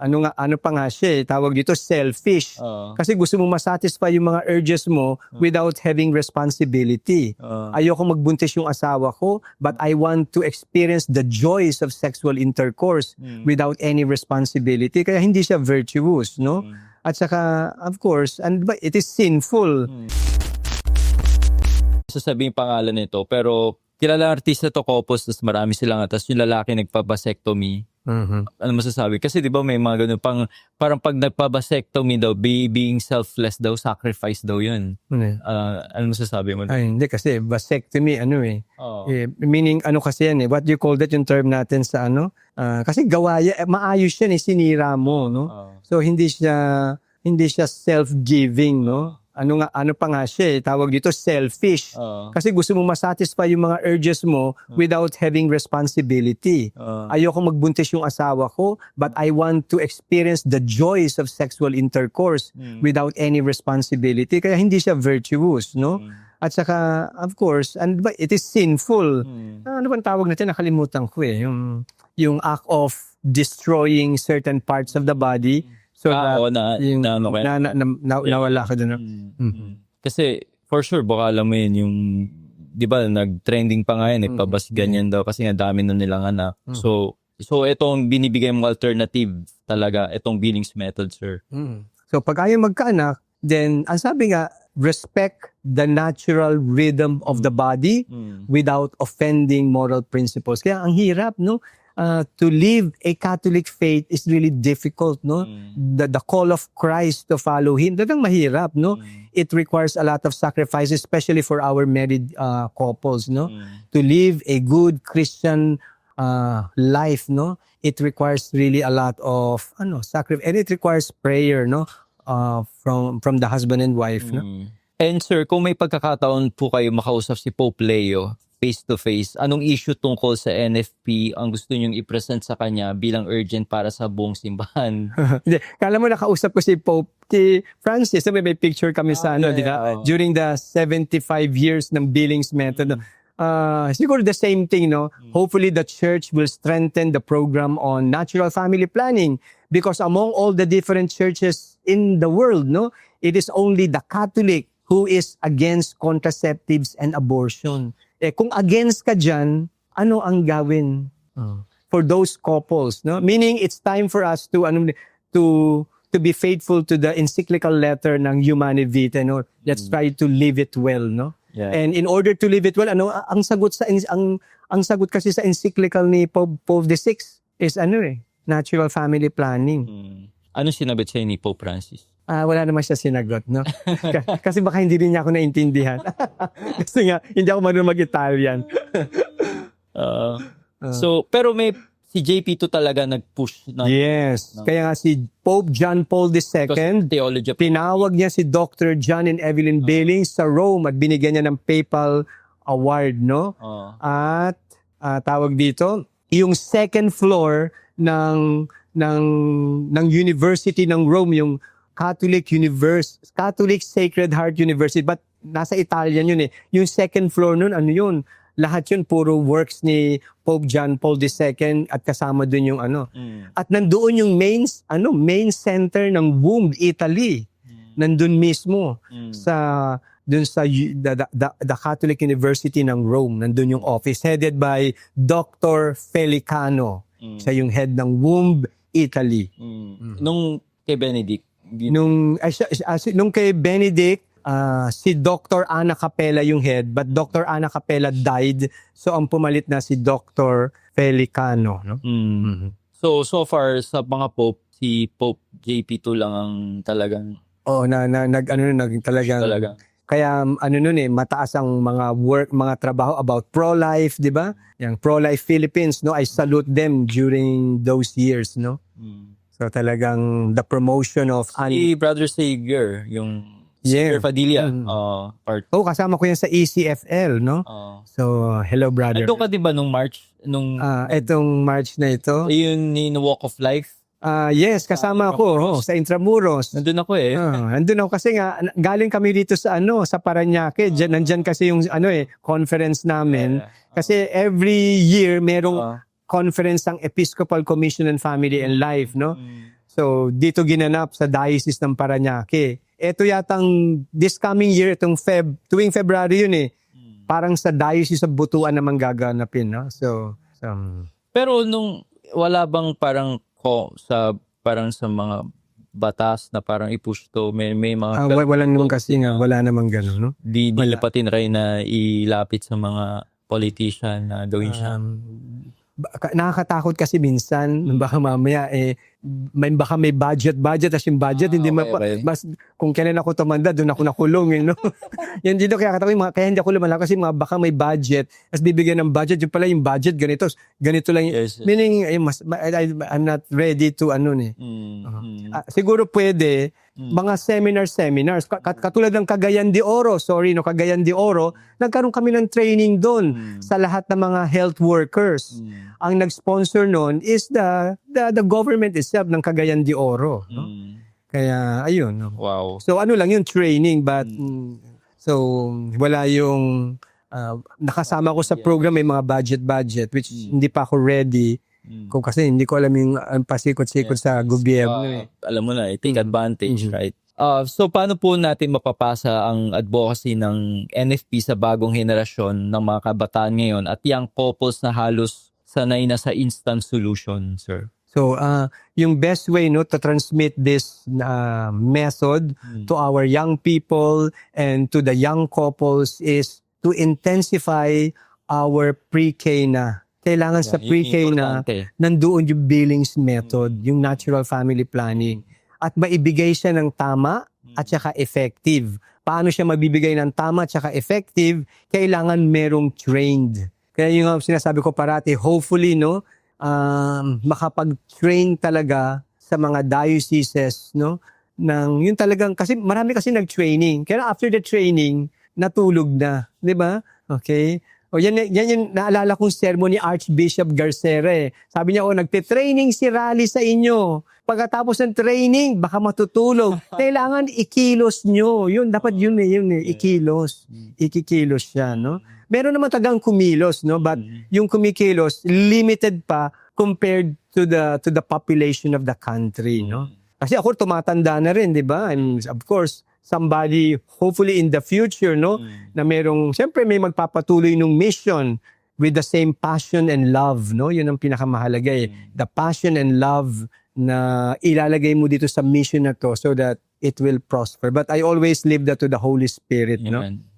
ano nga ano pa nga siya eh, tawag dito selfish. Oo. Kasi gusto mo masatisfy yung mga urges mo without having responsibility. Oo. Ayoko magbuntis yung asawa ko, but I want to experience the joys of sexual intercourse Mm. without any responsibility. Kaya hindi siya virtuous, no? Mm. At saka, of course, and but it is sinful. sasabihin pangalan nito pero kilala artista to Kopos tapos marami silang tapos yung lalaki nagpabasectomy ano masasabi kasi di ba may mga ganun pang parang pag nagpabasectomy daw be, being selfless daw sacrifice daw yun Ano eh? Ah, ano masasabi mo Ay, hindi kasi vasectomy, ano eh. Oo. Eh, meaning, ano kasi yan eh. What do you call that yung term natin sa ano? Ah, kasi gawaya, eh, maayos yan eh, sinira mo, no? Oo. So, hindi siya, hindi siya self-giving, no? Ano nga, ano pa nga siya eh, tawag dito selfish. Oo. Kasi gusto mo masatisfy yung mga urges mo without having responsibility. Oo. Ayoko magbuntis yung asawa ko, but I want to experience the joys of sexual intercourse Mm. without any responsibility. Kaya hindi siya virtuous, no? Mm. At saka, of course, and but it is sinful. Mm. Ano bang tawag natin? Nakalimutan ko eh. Yung, yung act of destroying certain parts of the body. So Ah, that oo, na, yung, na, ano ko yan. na, na, na- na- nawala ka doon. Mm. Mhm. Kasi for sure baka alam mo yun yung 'di ba nag-trending pa nga yun eh Mhm. pabas ganyan daw kasi nga dami na nilang anak. Mhm. So so itong binibigay mong alternative talaga itong Billings method sir. Mm. So pag ayaw magkaanak, then ang sabi nga, respect the natural rhythm of the body without offending moral principles. Kaya ang hirap, no? Uh, to live a Catholic faith is really difficult, no? Mm. The, the call of Christ to follow Him, talagang mahirap, no? Mm. It requires a lot of sacrifice, especially for our married uh, couples, no? Mm. To live a good Christian uh, life, no? It requires really a lot of ano sacrifice, and it requires prayer, no? Uh, from from the husband and wife, no? Mm. And sir, kung may pagkakataon po kayo makausap si Pope Leo face to face, anong issue tungkol sa NFP ang gusto niyong i-present sa kanya bilang urgent para sa buong simbahan? Hindi, kala mo nakausap ko si Pope si Francis, sabi may picture kami Ah, sa ano, yeah, di ba? oo. During the 75 years ng Billings method. Ah, siguro the same thing, no? Hopefully the church will strengthen the program on natural family planning because among all the different churches in the world, no, it is only the Catholic who is against contraceptives and abortion. Eh kung against ka diyan, ano ang gawin? for those couples, no? Meaning it's time for us to ano to to be faithful to the encyclical letter ng Humane Vitae, no? Let's try to live it well, no? Yeah. And in order to live it well, ano ang sagot sa ang ang sagot kasi sa encyclical ni Pope Pope Sixth is ano eh, natural family planning. Mm. Ano sinabi sa'yo ni Pope Francis? Ah, wala naman siya sinagot, no? Kasi baka hindi rin niya ako naintindihan. kasi nga, hindi ako marunong mag-Italian. Uh, Ah. so, pero may si JP2 talaga nag-push na yes. No. Kaya nga si Pope John Paul II, theology Tinawag niya si Dr. John and Evelyn Billings sa Rome at binigyan niya ng papal award, no? Oh. At ah, tawag dito, yung second floor ng ng ng University ng Rome, yung Catholic Univers Catholic Sacred Heart University, but nasa Italian yun eh. Yung second floor nun, ano yun? Lahat yun puro works ni Pope John Paul II at kasama dun yung ano. Mm. At nandoon yung main ano main center ng WOMB Italy. Nandun mismo Mm. sa dun sa the, the, the Catholic University ng Rome. Nandun yung office headed by Dr. Felicano. Mm. Siya yung head ng WOMB Italy. Mm. Nung kay Benedict, Nung ay, si- nung kay Benedict ah, si Dr. Ana Capella yung head but Dr. Ana Capella died so ang pumalit na si Dr. Felicano no. Mm. So, so far sa mga Pope, si Pope JP2 lang ang talagang Oh, na, na nag ano nag talagang talaga. Kaya um, ano nun eh, mataas ang mga work, mga trabaho about pro-life, di ba? Yung pro-life Philippines, no? I salute them during those years, no? Mm. So talagang the promotion of... Si Brother Savior, yung Yeah. Savior Padilla, Mm. uh, part. oh, kasama ko yan sa ECFL, no? Uh, So, hello brother. Ando ka di ba nung March? Nung Ah, etong March na ito. yun ni no Walk of Life? Ah, yes, kasama ako oh, sa Intramuros. Nandun ako eh. Ah, nandun ako kasi nga na- galing kami dito sa ano, sa Paranaque. Diyan nandyan kasi yung ano eh, conference namin. Yeah. Kasi every year merong Uh, conference ng Episcopal Commission on Family and Life, no? So, dito ginanap sa Diocese ng Paranaque. Ito yatang this coming year, itong Feb, tuwing February yun eh. Parang sa Diocese of Butuan naman gaganapin, no? So, um, Pero nung wala bang parang ko sa parang sa mga batas na parang i-push to may may mga ah, wa- wala naman kasi nga, wala naman gano'n, no? di, di wala. nila pati rin na ilapit sa mga politician na gawin siya. Um, nakakatakot kasi minsan, baka mamaya eh, may, baka may budget, budget, as yung budget, Ah, hindi okay, mapa, okay. mas, kung kailan ako tumanda, doon ako nakulong, eh, no? yan dito, kaya yung mga, kaya hindi ako lumalaki kasi mga baka may budget, as bibigyan ng budget, yung pala yung budget, ganito, ganito lang, yung- Yes. meaning, eh, mas, ma- I, I'm not ready to, ano, eh. Mm, mm, Ah, siguro pwede, Mm. mga seminar-seminars, Ka- kat- katulad ng Cagayan de Oro, sorry, no, Cagayan de Oro, nagkaroon kami ng training doon Mm. sa lahat ng mga health workers mm, ang nag-sponsor noon is the, the the government itself ng Cagayan de Oro. No? mm. Kaya ayun. No? Wow. So ano lang yung training but mm, so wala yung ah, nakasama ko sa program may mga budget budget which Mm. hindi pa ako ready Mm. kung kasi hindi ko alam yung ang pasikot-sikot Yes, sa gobyerno Ah, eh. Alam mo na, eh, take Mhm. advantage, Mhm. right? Ah, so paano po natin mapapasa ang advocacy ng NFP sa bagong henerasyon ng mga kabataan ngayon at young couples na halos sanay na sa instant solution, sir? So ah yung best way no to transmit this ah, method Mm. to our young people and to the young couples is to intensify our pre-K na. Kailangan sa Yeah, yun pre-K na nandoon yung Billings method, yung natural family planning. At maibigay siya ng tama at saka effective. Paano siya mabibigay ng tama at saka effective? Kailangan merong trained. Kaya yung sinasabi ko parati, hopefully, no, um, makapag-train talaga sa mga dioceses, no, ng yun talagang, kasi marami kasi nag-training. Kaya after the training, natulog na. Di ba? Okay? O yan, yan yung naalala kong sermon ni Archbishop Garcera eh. Sabi niya, oh, nagte-training si Raleigh sa inyo. Pagkatapos ng training, baka matutulog. Kailangan ikilos nyo. Yun, dapat yun eh, yun eh, ikilos. Ikikilos siya, no? Meron naman tagang kumilos, no? But Mm. yung kumikilos, limited pa compared to the to the population of the country, no? Kasi ako tumatanda na rin, di ba? And of course, somebody, hopefully in the future, no? Mm. Na merong, siyempre may magpapatuloy ng mission with the same passion and love, no? Yun ang pinakamahalaga eh. The passion and love na ilalagay mo dito sa mission na to so that it will prosper. But I always leave that to the Holy Spirit, no? Amen.